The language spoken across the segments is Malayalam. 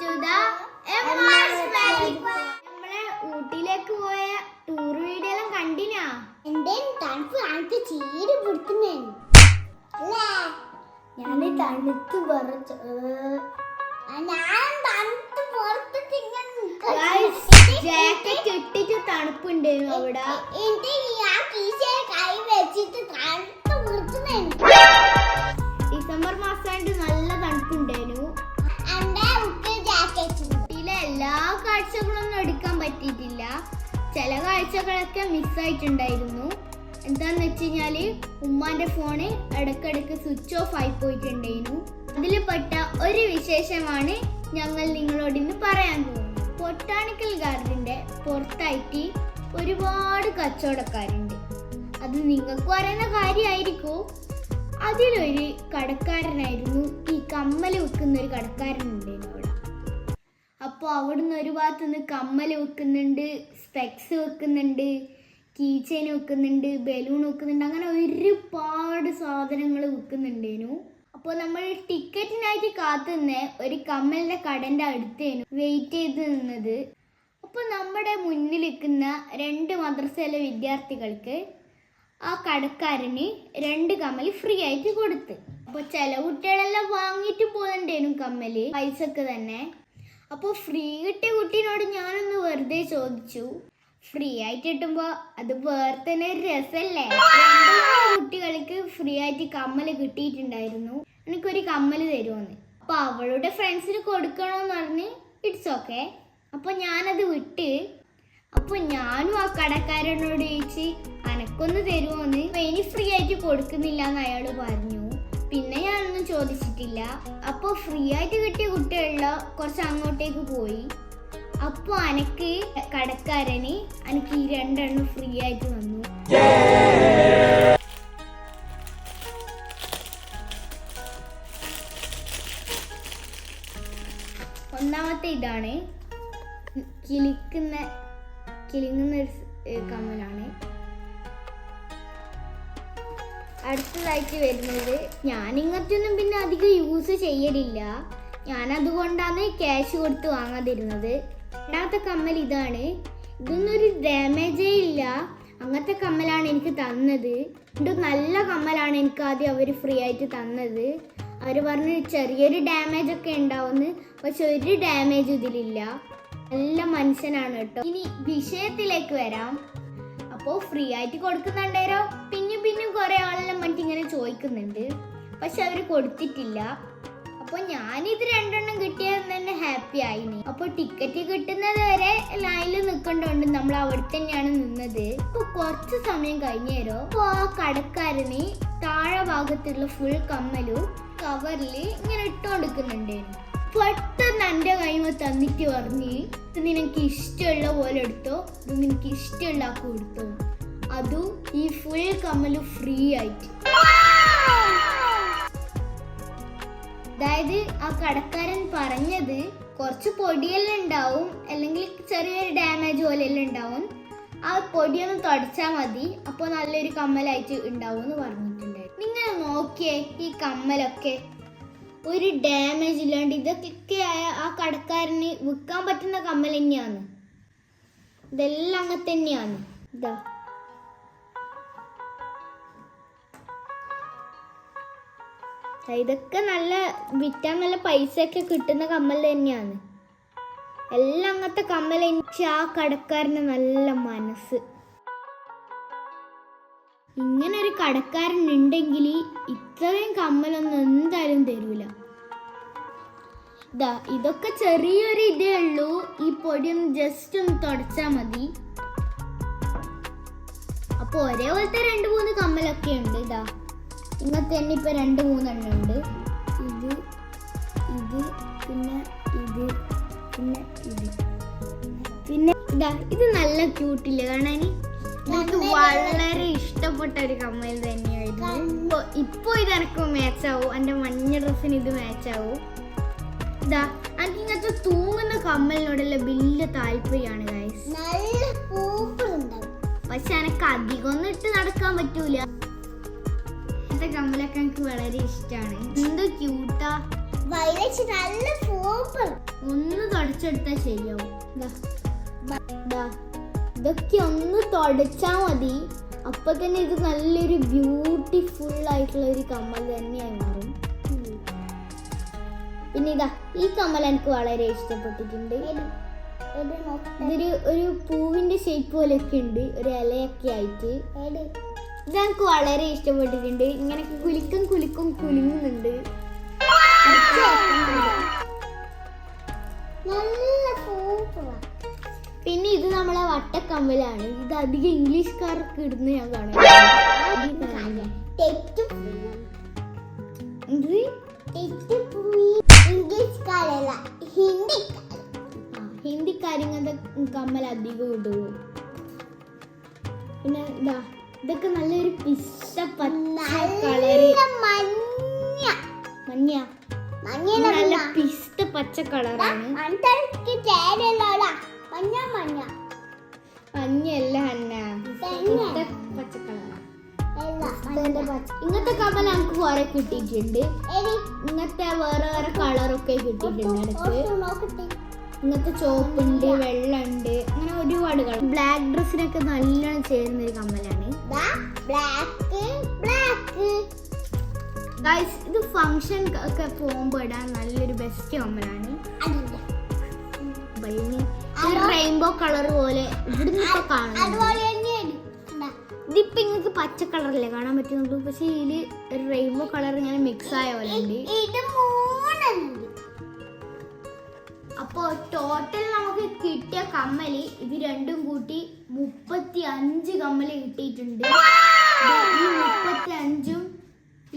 Emma's Magic നമ്മളെ ഊട്ടിയിലേക്ക് പോയ ടൂർ വീഡിയോ എല്ലാം കണ്ടിനാ? എന്റെ തണുപ്പ് എനിക്ക് ചീര് പിടിക്കുന്നേ. ഞാൻ തണുത്ത് പറച്ചു ഞാൻ തണുത്ത് ഇങ്ങനെ ജാക്കറ്റ് ഇട്ടിട്ട് തണുപ്പുണ്ടായിരുന്നു അവിടെ. ചില കാഴ്ചകളൊക്കെ മിസ്സായിട്ടുണ്ടായിരുന്നു എന്താന്ന് വെച്ച് കഴിഞ്ഞാൽ ഉമ്മാന്റെ ഫോണ് ഇടക്കിടക്ക് സ്വിച്ച് ഓഫ് ആയി പോയിട്ടുണ്ടായിരുന്നു. അതിൽ പെട്ട ഒരു വിശേഷമാണ് ഞങ്ങൾ നിങ്ങളോട് ഇന്ന് പറയാൻ പോകുന്നത്. ബൊട്ടാണിക്കൽ ഗാർഡന്റെ പുറത്തായിട്ട് ഒരുപാട് കച്ചവടക്കാരുണ്ട്. അത് നിങ്ങൾക്ക് പറയുന്ന കാര്യമായിരിക്കും. അതിലൊരു കടക്കാരനായിരുന്നു. ഈ കമ്മൽ വെക്കുന്ന ഒരു കടക്കാരനുണ്ടായിരുന്നു. അപ്പോൾ അവിടുന്ന് ഒരു ഭാഗത്ത് നിന്ന് കമ്മൽ വെക്കുന്നുണ്ട് സ്പെക്സ് വെക്കുന്നുണ്ട് കീ ചെയിൻ വെക്കുന്നുണ്ട് ബലൂൺ വെക്കുന്നുണ്ട് അങ്ങനെ ഒരുപാട് സാധനങ്ങൾ വെക്കുന്നുണ്ടേനു. അപ്പോൾ നമ്മൾ ടിക്കറ്റിനായിട്ട് കാത്തു നിന്ന് ഒരു കമ്മലിന്റെ കടന്റെ അടുത്തേനു വെയിറ്റ് ചെയ്ത് നിന്നത്. അപ്പോൾ നമ്മുടെ മുന്നിൽ നിൽക്കുന്ന രണ്ട് മദ്രസയിലെ വിദ്യാർത്ഥികൾക്ക് ആ കടക്കാരന് രണ്ട് കമ്മൽ ഫ്രീ ആയിട്ട് കൊടുത്ത്. അപ്പോൾ ചില കുട്ടികളെല്ലാം വാങ്ങിയിട്ട് പോകുന്നുണ്ടേനു കമ്മൽ പൈസക്ക് തന്നെ. അപ്പോൾ ഫ്രീ കിട്ടിയ കുട്ടീനോട് ഞാനൊന്ന് വെറുതെ ചോദിച്ചു. ഫ്രീ ആയിട്ട് കിട്ടുമ്പോൾ അത് വേറെ തന്നെ ഒരു രസമല്ലേ കുട്ടികൾക്ക് ഫ്രീ ആയിട്ട് കമ്മൽ കിട്ടിയിട്ടുണ്ടായിരുന്നു. എനിക്കൊരു കമ്മൽ തരുമെന്ന് അപ്പോൾ അവളുടെ ഫ്രണ്ട്സിന് കൊടുക്കണമെന്ന് പറഞ്ഞ് ഇറ്റ്സ് ഓക്കെ അപ്പോൾ ഞാനത് വിട്ട് അപ്പോൾ ഞാനും ആ കടക്കാരനോട് ചോദിച്ച് അനക്കൊന്ന് തരുമോന്ന് "അപ്പൊ ഇനി ഫ്രീ ആയിട്ട് കൊടുക്കുന്നില്ല എന്ന് അയാൾ പറഞ്ഞു. പിന്നെ ഞാനൊന്നും ചോദിച്ചിട്ടില്ല. അപ്പോൾ ഫ്രീ ആയിട്ട് കിട്ടിയ കുട്ടികളിലോ കുറച്ച് അങ്ങോട്ടേക്ക് പോയി. അപ്പോൾ അനക്ക് കടക്കാരന് എനിക്ക് ഈ രണ്ടെണ്ണം ഫ്രീ ആയിട്ട് തന്നു. അടുത്തതായിട്ട് വരുന്നത്. ഞാൻ ഇങ്ങനത്തെയൊന്നും പിന്നെ അധികം യൂസ് ചെയ്യലില്ല. ഞാൻ അതുകൊണ്ടാണ് ക്യാഷ് കൊടുത്ത് വാങ്ങാതിരുന്നത്. രണ്ടാമത്തെ കമ്മൽ ഇതാണ്. ഇതൊന്നും ഒരു ഡാമേജേ ഇല്ല. അങ്ങനത്തെ കമ്മലാണ് എനിക്ക് തന്നത്. ഇത് നല്ല കമ്മലാണ് എനിക്ക് ആദ്യം അവർ ഫ്രീ ആയിട്ട് തന്നത്. അവർ പറഞ്ഞു ചെറിയൊരു ഡാമേജ് ഒക്കെ ഉണ്ടാവുമെന്ന് പക്ഷെ ഒരു ഡാമേജ് ഇതിലില്ല. നല്ല മനുഷ്യനാണ് കേട്ടോ. ഇനി വിഷയത്തിലേക്ക് വരാം. അപ്പോൾ ഫ്രീ ആയിട്ട് കൊടുക്കുന്നുണ്ടേരോ? പിന്നെയും കുറെ ആളെല്ലാം മറ്റു ഇങ്ങനെ ചോദിക്കുന്നുണ്ട്. പക്ഷെ അവർ കൊടുത്തിട്ടില്ല. അപ്പോൾ ഞാനിത് രണ്ടെണ്ണം കിട്ടിയെന്ന് തന്നെ ഹാപ്പി ആയിനി. അപ്പോൾ ടിക്കറ്റ് കിട്ടുന്നത് വരെ ലൈനിൽ നിൽക്കണ്ടോണ്ട് നമ്മൾ അവിടെ തന്നെയാണ് നിന്നത്. ഇപ്പൊ കുറച്ച് സമയം കഴിഞ്ഞേരോ അപ്പോൾ ആ കടക്കാരന് താഴെ ഭാഗത്തുള്ള ഫുൾ കമ്മലും കവറിൽ ഇങ്ങനെ ഇട്ടുകൊടുക്കുന്നുണ്ടായിരുന്നു പെട്ടെന്ന് എന്റെ കൈമ തന്നിട്ട് പറഞ്ഞ് ഇത് നിനക്ക് ഇഷ്ടമുള്ള പോലെ എടുത്തോ? ഇത് നിനക്ക് ഇഷ്ടമുള്ള ആക്കി കൊടുത്തോ? അതും ഈ ഫുൾ കമ്മൽ ഫ്രീ ആയിട്ട്. അതായത് ആ കടക്കാരൻ പറഞ്ഞത് കുറച്ച് പൊടിയെല്ലാം ഉണ്ടാവും അല്ലെങ്കിൽ ചെറിയൊരു ഡാമേജ് പോലെയെല്ലാം ഉണ്ടാവും. ആ പൊടിയൊന്ന് തുടച്ചാൽ മതി. അപ്പോൾ നല്ലൊരു കമ്മലായിട്ട് ഉണ്ടാവും എന്ന് പറഞ്ഞിട്ടുണ്ടായിരുന്നു. നിങ്ങൾ നോക്കിയേ ഈ കമ്മലൊക്കെ. ഒരു ഡാമേജ് ഇല്ലാണ്ട് ഇതൊക്കെ ആയ ആ കടക്കാരന് വിൽക്കാൻ പറ്റുന്ന കമ്മൽ തന്നെയാണ്. ഇതെല്ലാം അങ്ങനെ തന്നെയാണ്. ഇതാ. ഇതൊക്കെ നല്ല വിറ്റാൻ നല്ല പൈസ ഒക്കെ കിട്ടുന്ന കമ്മൽ തന്നെയാണ്. എല്ലാം അങ്ങനത്തെ കമ്മൽ എനിക്ക് ആ കടക്കാരന് നല്ല മനസ്സ്. ഇങ്ങനെ ഒരു കടക്കാരൻ ഉണ്ടെങ്കിൽ ഇത്രയും കമ്മലൊന്നും എന്തായാലും തരൂല. ഇതാ ഇതൊക്കെ ചെറിയൊരു ഇതേ ഉള്ളൂ. ഈ പൊടി ഒന്ന് ജസ്റ്റ് ഒന്ന് തുടച്ചാൽ മതി. അപ്പോൾ ഒരേപോലത്തെ രണ്ട് മൂന്ന് കമ്മലൊക്കെ ഉണ്ട്. ഇതാ ഇങ്ങനത്തെ തന്നെ ഇപ്പം രണ്ട് മൂന്നെണ്ണം ഉണ്ട്. ഇത് ഇത് പിന്നെ ഇത് പിന്നെ ഇത്. പിന്നെ ഇതാ ഇത് നല്ല ക്യൂട്ടില്ല കാണാൻ എനിക്ക് വളരെ ഇഷ്ടപ്പെട്ട ഒരു കമ്മൽ തന്നെയായിരുന്നു. ഇപ്പൊ ഇപ്പൊ ഇത് എനിക്ക് മാച്ച് ആവും. എന്റെ മഞ്ഞ ഡ്രസ്സിന് ഇത് മാച്ച് ആവും. ഇതാ എനിക്ക് ഇങ്ങനത്തെ തൂങ്ങുന്ന കമ്മലിനോടുള്ള വലിയ താല്പര്യമാണ് ഗൈസ് നല്ല പക്ഷെ എനക്ക് അധികം ഒന്നും ഇട്ട് നടക്കാൻ പറ്റൂല. ഇങ്ങനത്തെ കമ്മലൊക്കെ എനിക്ക് വളരെ ഇഷ്ടമാണ് എന്ത് ക്യൂട്ടാ വയലറ്റ് നല്ല സൂപ്പർ ഒന്ന് തുടച്ചെടുത്താൽ ശരിയാവും. ഇതൊക്കെ ഒന്ന് തുടച്ചാ മതി. അപ്പൊ തന്നെ ഇത് നല്ലൊരു ബ്യൂട്ടിഫുൾ ആയിട്ടുള്ള ഒരു കമ്മൽ തന്നെയായി മാറും. പിന്നെ ഇതാ ഈ കമ്മൽ എനിക്ക് വളരെ ഇഷ്ടപ്പെട്ടിട്ടുണ്ട്. ഇതൊരു ഒരു പൂവിന്റെ ഷേപ്പ് പോലെയൊക്കെ ഉണ്ട്. ഒരു ഇലയൊക്കെ ആയിട്ട്. ഇത് എനിക്ക് വളരെ ഇഷ്ടപ്പെട്ടിട്ടുണ്ട്. ഇങ്ങനെ കുലിക്കും കുലിക്കും കുലുങ്ങുന്നുണ്ട്. പിന്നെ ഇത് നമ്മളെ വട്ടക്കമ്മലാണ്. ഇത് അധികം ഇംഗ്ലീഷുകാർക്ക് ഇടുന്ന ഞാൻ കാണാം. ഹിന്ദിക്കാരിങ്ങനത്തെ ഇംഗ്ലീഷ്കാരല്ല ഹിന്ദിക്കാർ ഇങ്ങനത്തെ കമ്മൽ അധികം ഇടുവോ? പിന്നെ ഇതാ ഇതൊക്കെ നല്ലൊരു പച്ച കളറ്. മഞ്ഞ. മഞ്ഞ. നല്ല പിസ്ത പച്ച കളറാണ്. മഞ്ഞ മഞ്ഞ. മഞ്ഞല്ല അന്ന. പച്ച കളറാണ്. ഇങ്ങനത്തെ കമ്മൽ നമുക്ക് കുറെ കിട്ടിയിട്ടുണ്ട്. ഇങ്ങനത്തെ വേറെ വേറെ കളറൊക്കെ കിട്ടിയിട്ടുണ്ട് ഇങ്ങനത്തെ ചോപ്പുണ്ട് വെള്ളമുണ്ട് അങ്ങനെ ഒരുപാട് കളർ. ബ്ലാക്ക് ഡ്രസ്സിനൊക്കെ നല്ലോണം ചേരുന്ന ഒരു കമ്മലാണ്. ബ്ലാക്ക് ബ്ലാക്ക് ഗൈസ് ഇത് ഫംഗ്ഷൻ ഒക്കെ പോകുമ്പോൾ ഇടാൻ നല്ലൊരു ബെസ്റ്റ് കമ്മലാണ് റെയിൻബോ കളർ പോലെ ഇവിടുന്ന് ഇപ്പൊ കാണുന്നു? ഇതിപ്പോ നിങ്ങൾക്ക് പച്ച കളറല്ലേ കാണാൻ പറ്റുന്നുള്ളൂ? പക്ഷെ ഇതിൽ ഒരു റെയിൻബോ കളർ ഇങ്ങനെ മിക്സ് ആയ പോലെ ഉണ്ട്. അപ്പോ ടോട്ടൽ നമുക്ക് കിട്ടിയ കമ്മൽ ഇത് രണ്ടും കൂട്ടി മുപ്പത്തി അഞ്ച് കമ്മൽ കിട്ടിയിട്ടുണ്ട്. ഈ മുപ്പത്തി അഞ്ചും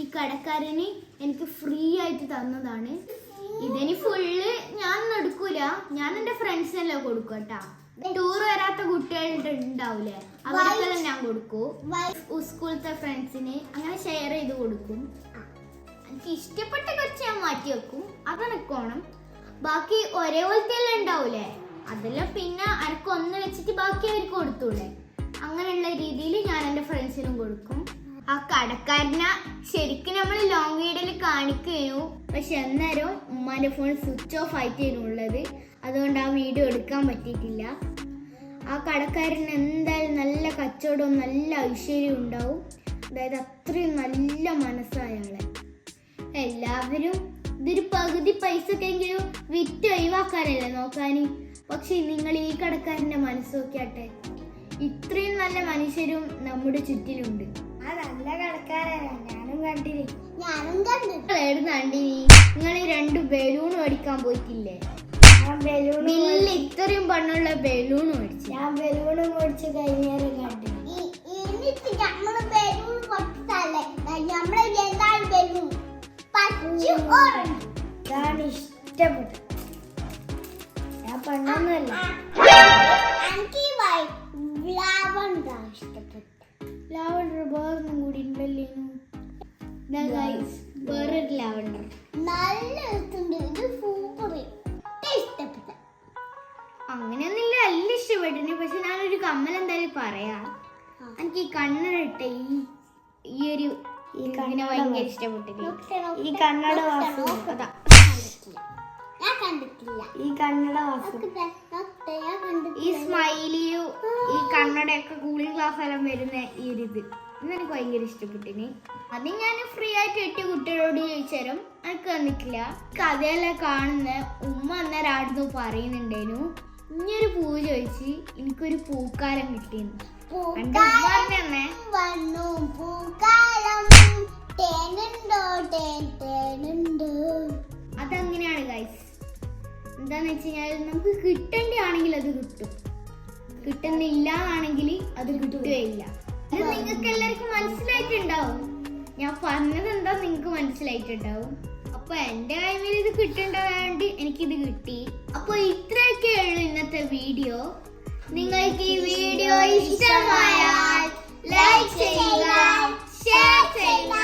ഈ കടക്കാരന് എനിക്ക് ഫ്രീ ആയിട്ട് തന്നതാണ്. ഇതിന് ഫുള്ള് ഞാൻ എടുക്കൂല. ഞാൻ എന്റെ ഫ്രണ്ട്സിനെല്ലാം കൊടുക്കും കേട്ടാ. ടൂർ വരാത്ത കുട്ടികളുടെ ഉണ്ടാവൂലേ? അവർക്കെല്ലാം ഞാൻ കൊടുക്കും. സ്കൂളത്തെ ഫ്രണ്ട്സിന് അങ്ങനെ ഷെയർ ചെയ്ത് കൊടുക്കും. എനിക്ക് ഇഷ്ടപ്പെട്ട കുറച്ച് ഞാൻ മാറ്റി വെക്കും. അതെനക്കോണം ബാക്കി ഒരേ പോലത്തെ എല്ലാം ഉണ്ടാവൂലേ? അതെല്ലാം പിന്നെ അരക്ക് ഒന്ന് വെച്ചിട്ട് ബാക്കി അവർക്ക് കൊടുത്തൂടെ? അങ്ങനെയുള്ള രീതിയിൽ ഞാൻ എന്റെ ഫ്രണ്ട്സിനും കൊടുക്കും. ആ കടക്കാരനെ ശരിക്കും നമ്മൾ ലോങ് വീഡിയോയിൽ കാണിക്കുകയും പക്ഷെ അന്നേരം ഉമ്മാന്റെ ഫോൺ സ്വിച്ച് ഓഫ് ആയിട്ടായിരുന്നു ഉള്ളത്. അതുകൊണ്ട് ആ വീഡിയോ എടുക്കാൻ പറ്റിയിട്ടില്ല. ആ കടക്കാരന് എന്തായാലും നല്ല കച്ചവടവും നല്ല ഐശ്വര്യവും ഉണ്ടാവും. അതായത് അത്രയും നല്ല മനസ്സായ ആളെ. എല്ലാവരും ഇതൊരു പകുതി പൈസ എങ്കിലും വിറ്റ് ഒഴിവാക്കാനല്ലേ നോക്കാൻ പക്ഷെ നിങ്ങൾ ഈ കടക്കാരന്റെ മനസ്സ് നോക്കിയാട്ടെ. ഇത്രയും നല്ല മനുഷ്യരും നമ്മുടെ ചുറ്റിലുണ്ട്. ആ നല്ല കടക്കാരല്ല ഞാനും കണ്ടില്ലേ ഞാനും കണ്ടു എഴുതാണ്ടി നിങ്ങൾ രണ്ട് ബലൂൺ മേടിക്കാൻ പോയിട്ടില്ലേ? ബലൂൺ ഇത്രയും പണ്ണുള്ള ബലൂൺ മേടിച്ചു. ഞാൻ ബലൂൺ മേടിച്ച് കഴിഞ്ഞേരം കണ്ടു. വേറൊരു ലാവണ്ടർ നല്ല ഇത് ഇഷ്ടപ്പെട്ട അങ്ങനെയൊന്നുമില്ല നല്ല ഇഷ്ടപ്പെട്ടിന് പക്ഷെ ഞാനൊരു കമ്മൽ എന്തായാലും പറയാം. എനിക്ക് ഈ കണ്ണട ഈ ഈ ഒരു ഇതിനെ ഭയങ്കര ഇഷ്ടപ്പെട്ടില്ല ഈ കണ്ണട വാസു. അതാ. ഞാൻ കണ്ടിട്ടില്ല. ഈ കണ്ണട വാസു. ഈ സ്മൈലിയും ഈ കണ്ണടയൊക്കെ കൂളിംഗ് ഗ്ലാസ് എല്ലാം വരുന്ന ഈ ഒരു ഇത് ഇതെനിക്ക് ഭയങ്കര ഇഷ്ടപ്പെട്ടിന്. അത് ഞാൻ ഫ്രീ ആയിട്ട് എട്ട് കുട്ടികളോട് ചോദിച്ചാലും എനിക്ക് തന്നിട്ടില്ല കഥയെല്ലാം കാണുന്ന. ഉമ്മ അന്നേരം ആടുന്നു പറയുന്നുണ്ടേനു. ഇനിയൊരു പൂ ചോദിച്ച് എനിക്കൊരു പൂക്കാലം കിട്ടിയെന്ന് വന്നു. പൂക്കാലം തേനുണ്ടോ? തേൻ തേനുണ്ടോ? അതങ്ങനെയാണ് ഗൈസ് എന്താന്ന് വെച്ച് കഴിഞ്ഞാൽ നമുക്ക് കിട്ടേണ്ടതാണെങ്കിൽ അത് കിട്ടും. കിട്ടുന്നില്ല ആണെങ്കിൽ അത് കിട്ടുകയില്ല. നിങ്ങൾക്ക് എല്ലാവർക്കും മനസ്സിലായിട്ടുണ്ടാവും. ഞാൻ പറഞ്ഞത് എന്താ നിങ്ങൾക്ക് മനസ്സിലായിട്ടുണ്ടാവും. അപ്പൊ എന്റെ കൈമിൽ ഇത് കിട്ടേണ്ടതായോണ്ട് എനിക്കിത് കിട്ടി. അപ്പൊ ഇത്രയൊക്കെ ഉള്ളു ഇന്നത്തെ വീഡിയോ. നിങ്ങൾക്ക് ഈ വീഡിയോ ഇഷ്ടമായാൽ ലൈക്ക് ചെയ്യുക ഷെയർ ചെയ്യുക.